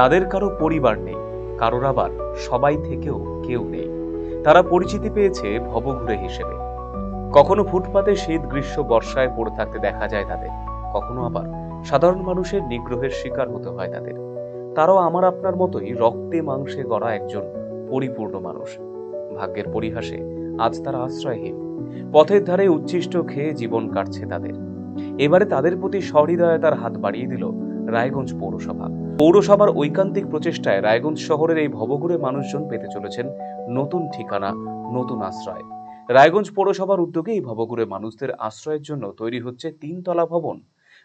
তাদের কারও পরিবার নেই, কারোর আবার সবাই থেকেও কেউ নেই। তারা পরিচিতি পেয়েছে ভবঘুরে হিসেবে। কখনো ফুটপাতে শীত গ্রীষ্ম বর্ষায় পড়ে থাকতে দেখা যায় তাদের, কখনো আবার সাধারণ মানুষের নিগ্রহের শিকার হতে হয় তাদের। তারাও আমার আপনার মতোই রক্তে মাংসে গড়া একজন পরিপূর্ণ মানুষ। ভাগ্যের পরিহাসে আজ তারা আশ্রয়হীন। পথের ধারে উচ্ছিষ্ট খেয়ে জীবন কাটছে তাদের। এবারে তাদের প্রতি সহৃদয়তার হাত বাড়িয়ে দিল রায়গঞ্জ পৌরসভা। পৌরসভার ঐকান্তিক প্রচেষ্টায় রায়গঞ্জ শহরের এই ভবঘুরে মানুষজন পেতে চলেছেন নতুন ঠিকানা, নতুন আশ্রয়। রায়গঞ্জ পৌরসভার উদ্যোগে এই ভবঘুরে মানুষদের আশ্রয়ের জন্য তৈরি হচ্ছে তিনতলা ভবন।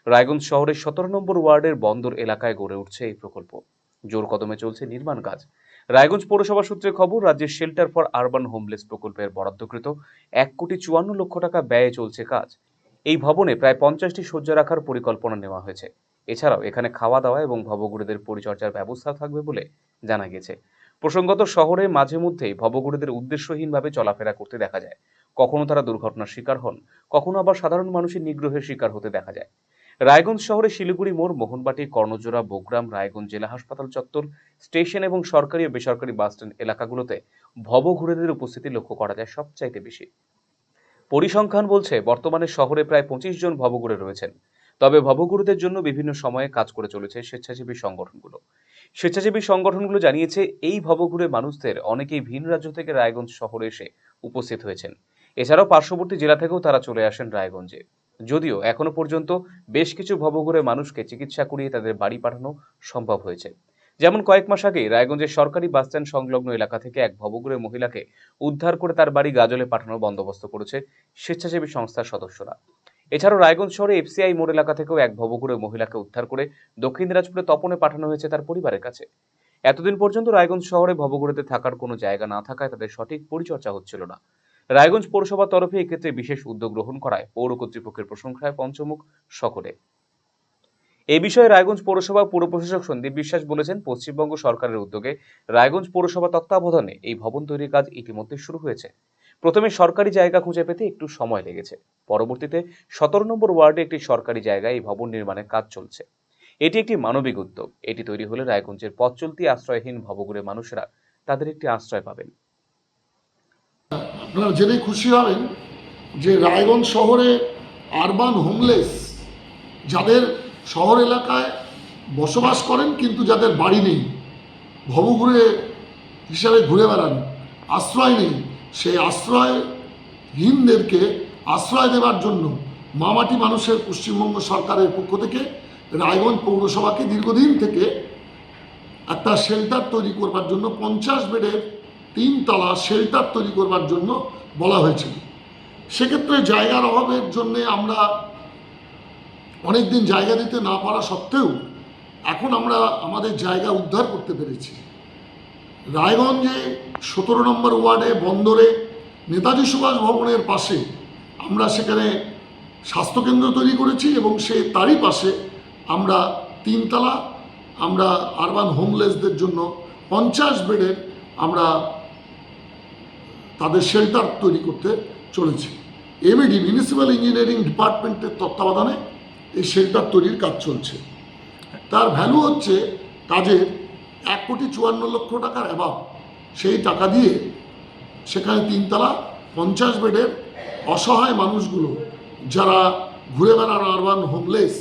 রায়গঞ্জ শহরের সতেরো নম্বর ওয়ার্ডের বন্দর এলাকায় গড়ে উঠছে এই প্রকল্প। জোর কদমে চলছে নির্মাণ কাজ। রায়গঞ্জ পৌরসভা সূত্রে খবর, রাজ্যের শেল্টার ফর আরবান হোমলেস প্রকল্পের বরাদ্দকৃত এক কোটি চুয়ান্ন লক্ষ টাকা ব্যয়ে চলছে কাজ। এই ভবনে প্রায় পঞ্চাশটি শয্যা রাখার পরিকল্পনা নেওয়া হয়েছে। এছাড়াও এখানে খাওয়া দাওয়া এবং ভবঘুরেদের পরিচর্যার ব্যবস্থা থাকবে বলে জানা গেছে। প্রসঙ্গত শহরে মাঝে মধ্যেই ভবঘুরেদের উদ্দেশ্যহীনভাবে চলাফেরা করতে দেখা যায়। কখনো তারা দুর্ঘটনার শিকার হন, কখনো আবার সাধারণ মানুষের নিগ্রহের শিকার হতে দেখা যায়। রায়গঞ্জ শহরে শিলিগুড়ি মোড়, মোহনবাটি, কর্ণজোড়া বোগ্রাম রায়গঞ্জ জেলা হাসপাতাল চত্বর, স্টেশন এবং সরকারি ও বেসরকারি বাসস্ট্যান্ড এলাকাগুলোতে ভবঘুরেদের উপস্থিতি লক্ষ্য করা যায় সবচাইতে বেশি। পরিসংখ্যান বলছে, বর্তমানে শহরে প্রায় পঁচিশ জন ভবঘুরে রয়েছেন। তবে ভবগুরুদের জন্য বিভিন্ন সময়ে কাজ করে চলেছে স্বেচ্ছাসেবী সংগঠনগুলো। স্বেচ্ছাসেবী সংগঠনগুলো জানিয়েছে, এই ভবঘুরে মানুষদের অনেকেই ভিন রাজ্য থেকে রায়গঞ্জ শহরে এসে উপস্থিত হয়েছেন। এছাড়াও পার্শ্ববর্তী জেলা থেকেও তারা চলে আসেন রায়গঞ্জে। যদিও এখনও পর্যন্ত বেশ কিছু ভবঘুরে মানুষকে চিকিৎসা করিয়ে তাদের বাড়ি পাঠানো সম্ভব হয়েছে। যেমন কয়েক মাস আগে রায়গঞ্জের সরকারি বাসস্ট্যান্ড সংলগ্ন এলাকা থেকে এক ভবঘুরে মহিলাকে উদ্ধার করে তার বাড়ি গাজলে পাঠানোর বন্দোবস্ত করেছে স্বেচ্ছাসেবী সংস্থার সদস্যরা। এছাড়াও রায়গঞ্জ শহরে এফসিআই মোড় এলাকা থেকেও এক ভবঘুরে মহিলাকে উদ্ধার করে দক্ষিণ দিনাজপুরে তপনে পাঠানো হয়েছে তার পরিবারের কাছে। এতদিন পর্যন্ত রায়গঞ্জ শহরে ভবঘুরেতে থাকার কোনো জায়গা না থাকায় তাদের সঠিক পরিচর্যা হচ্ছিল না। রায়গঞ্জ পৌরসভার তরফে এক্ষেত্রে বিশেষ উদ্যোগ গ্রহণ করায় পৌর কর্তৃপক্ষের প্রশংসায় পঞ্চমুখ সকলে। এ বিষয়ে রায়গঞ্জ পৌরসভা পৌর প্রশাসক সন্দীপ বিশ্বাস বলেছেন, পশ্চিমবঙ্গ সরকারের উদ্যোগে রায়গঞ্জ পৌরসভা তত্ত্বাবধানে এই ভবন তৈরির কাজ ইতিমধ্যে শুরু হয়েছে। প্রথমে সরকারি জায়গা খুঁজে পেতে একটু সময় লেগেছে। পরবর্তীতে সতেরো নম্বর ওয়ার্ডে একটি সরকারি জায়গায় এই ভবন নির্মাণের কাজ চলছে। এটি একটি মানবিক উদ্যোগ। এটি তৈরি হলে রায়গঞ্জের পথ চলতি আশ্রয়হীন ভবঘুরে মানুষেরা তাদের একটি আশ্রয় পাবেন। আপনারা জেনে খুশি হবেন যে রায়গঞ্জ শহরে আরবান হোমলেস যাদের শহর এলাকায় বসবাস করেন কিন্তু যাদের বাড়ি নেই, ভবঘুরে হিসাবে ঘুরে বেড়ান, আশ্রয় নেই সেই আশ্রয়হীনদেরকে আশ্রয় দেওয়ার জন্য মামাটি মানুষের পশ্চিমবঙ্গ সরকারের পক্ষ থেকে রায়গঞ্জ পৌরসভাকে দীর্ঘদিন থেকে একটা শেল্টার তৈরি করবার জন্য পঞ্চাশ বেডের তিনতলা শেল্টার তৈরি করবার জন্য বলা হয়েছিল। সেক্ষেত্রে জায়গার অভাবের জন্যে আমরা অনেক দিন জায়গা দিতে না পারা সত্ত্বেও এখন আমরা আমাদের জায়গা উদ্ধার করতে পেরেছি। রায়গঞ্জে সতেরো নম্বর ওয়ার্ডে বন্দরে নেতাজি সুভাষ ভবনের পাশে আমরা সেখানে স্বাস্থ্যকেন্দ্র তৈরি করেছি এবং সে তারই পাশে আমরা তিনতলা, আমরা আরবান হোমলেসদের জন্য পঞ্চাশ বেডের আমরা তাদের শেল্টার তৈরি করতে চলেছি। এমইডি মিউনিসিপ্যাল ইঞ্জিনিয়ারিং ডিপার্টমেন্টের তত্ত্বাবধানে এই শেল্টার তৈরির কাজ চলছে। তার ভ্যালু হচ্ছে কাজের এক কোটি চুয়ান্ন লক্ষ টাকার অ্যাভাব। সেই টাকা দিয়ে সেখানে তিনতলা পঞ্চাশ বেডের অসহায় মানুষগুলো যারা ঘুরে বেড়ার আরবান হোমলেস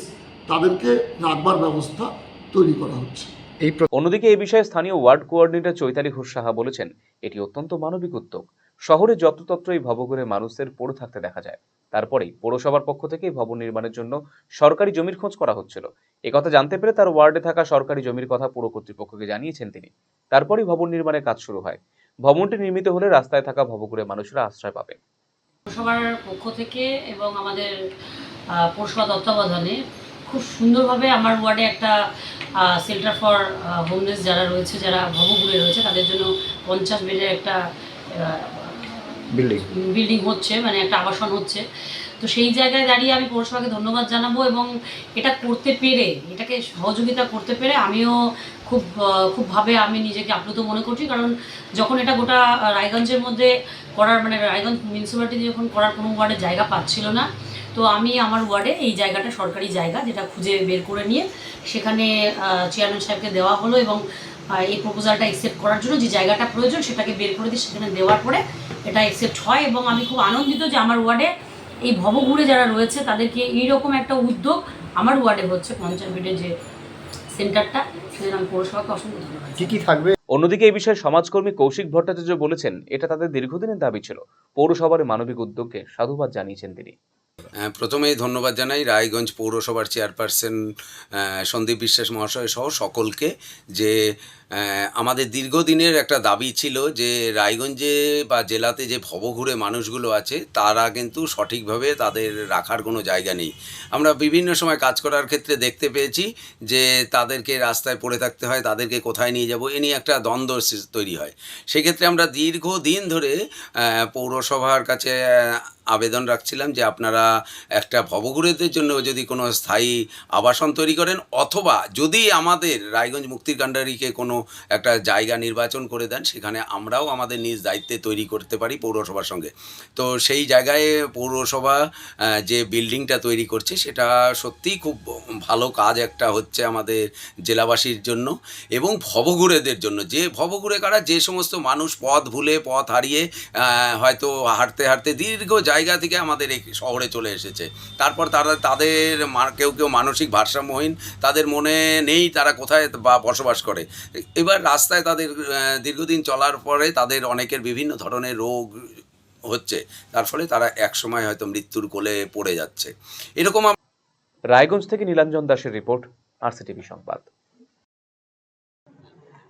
তাদেরকে রাখবার ব্যবস্থা তৈরি করা হচ্ছে। এই অন্যদিকে এই বিষয়ে স্থানীয় ওয়ার্ড কোঅর্ডিনেটর চৈতালি ঘোষ সাহা বলেছেন এটি অত্যন্ত মানবিক উদ্যোগ। শহরে যত্রতত্র এই ভবঘুরে মানুষদের পড়ে থাকতে দেখা যায়। তারপরেই পৌরসভার পক্ষ থেকে ভবন নির্মাণের জন্য সরকারি জমির খোঁজ করা হচ্ছিল। একথা জানতে পেরে তার ওয়ার্ডে থাকা সরকারি জমির কথা পুর কর্তৃপক্ষকে জানিয়েছেন তিনি। তারপরেই ভবন নির্মাণের কাজ শুরু হয়। ভবনটি নির্মিত হলে রাস্তায় থাকা ভবঘুরে মানুষরা আশ্রয় পাবে। পৌরসভার পক্ষ থেকে এবং আমাদের পৌরসভা তত্ত্বাবধানে খুব সুন্দরভাবে আমার ওয়ার্ডে একটা সেল্টার ফর হোমলেস যারা রয়েছে, যারা ভবঘুরে রয়েছে, তাদের জন্য পঞ্চাশ বেডের একটা বিল্ডিং হচ্ছে মানে একটা আবাসন হচ্ছে। তো সেই জায়গায় দাঁড়িয়ে আমি পৌরসভাকে ধন্যবাদ জানাব এবং এটা করতে পেরে, এটাকে সহযোগিতা করতে পেরে আমিও খুব খুবভাবে আমি নিজেকে আপ্লুত মনে করছি। কারণ যখন এটা গোটা রায়গঞ্জের মধ্যে করার মানে রায়গঞ্জ মিউনিসিপ্যালিটি যখন করার কোনো ওয়ার্ডে জায়গা পাচ্ছিল না, তো আমি আমার ওয়ার্ডে এই জায়গাটা সরকারি জায়গা যেটা খুঁজে বের করে নিয়ে সেখানে চেয়ারম্যান সাহেবকে দেওয়া হলো এবং এই প্রপোজালটা অ্যাকসেপ্ট করার জন্য যে জায়গাটা প্রয়োজন সেটাকে বের করে দিয়ে সেখানে দেওয়ার পরে এটা অ্যাকসেপ্ট হয় এবং আমি খুব আনন্দিত যে আমার ওয়ার্ডে এই ভবঘুরে যারা রয়েছে তাদেরকে এইরকম একটা উদ্যোগ আমার ওয়ার্ডে হচ্ছে পঞ্চায়েত বেডের যে সেন্টারটা সেজন্য আমি পৌরসভাকে অসংখ্য ধন্যবাদ। কি কি থাকবে? অন্যদিকে এই বিষয়ে সমাজকর্মী কৌশিক ভট্টাচার্য বলেছেন এটা তাদের দীর্ঘদিনের দাবি ছিল। পৌরসভার মানবিক উদ্যোগকে সাধুবাদ জানিয়েছেন তিনি। প্রথমেই ধন্যবাদ জানাই রায়গঞ্জ পৌরসভার চেয়ারপারসন সন্দীপ বিশ্বাস মহাশয় সহ সকলকে যে আমাদের দীর্ঘদিনের একটা দাবি ছিল যে, রায়গঞ্জে বা জেলাতে যে ভবঘুরে মানুষগুলো আছে, তারা কিন্তু সঠিকভাবে তাদের রাখার কোনো জায়গা নেই। আমরা বিভিন্ন সময় কাজ করার ক্ষেত্রে দেখতে পেয়েছি যে, তাদেরকে রাস্তায় পড়ে থাকতে হয়, তাদেরকে কোথায় নিয়ে যাব, এ নিয়ে একটা দ্বন্দ্ব তৈরি হয়। সেক্ষেত্রে আমরা দীর্ঘদিন ধরে পৌরসভার কাছে আবেদন রাখছিলাম যে আপনারা একটা ভবঘুরেদের জন্য যদি কোনো স্থায়ী আবাসন তৈরি করেন, অথবা যদি আমাদের রায়গঞ্জ মুক্তির কাণ্ডারিকে কোনো একটা জায়গা নির্বাচন করে দেন, সেখানে আমরাও আমাদের নিজ দায়িত্বে তৈরি করতে পারি পৌরসভার সঙ্গে। তো সেই জায়গায় পৌরসভা যে বিল্ডিংটা তৈরি করছে, সেটা সত্যিই খুব ভালো কাজ একটা হচ্ছে আমাদের জেলাবাসীর জন্য এবং ভবঘুরেদের জন্য। যে ভবঘুরে কারা যে সমস্ত মানুষ পথ ভুলে পথ হারিয়ে হয়তো হাঁটতে হাঁটতে দীর্ঘ জায়গা থেকে আমাদের এই শহরে চলে এসেছে। তারপর তারা, তাদের কেউ কেউ মানসিক ভারসাম্যহীন, তাদের মনে নেই তারা কোথায় বা বসবাস করে। এবার রাস্তায় তাদের দীর্ঘদিন চলার পরে তাদের অনেকের বিভিন্ন ধরনের রোগ হচ্ছে। তার ফলে তারা একসময় হয়তো মৃত্যুর কোলে পড়ে যাচ্ছে। এরকম রায়গঞ্জ থেকে নীলাঞ্জন দাসের রিপোর্ট আরসিটিভি সংবাদ।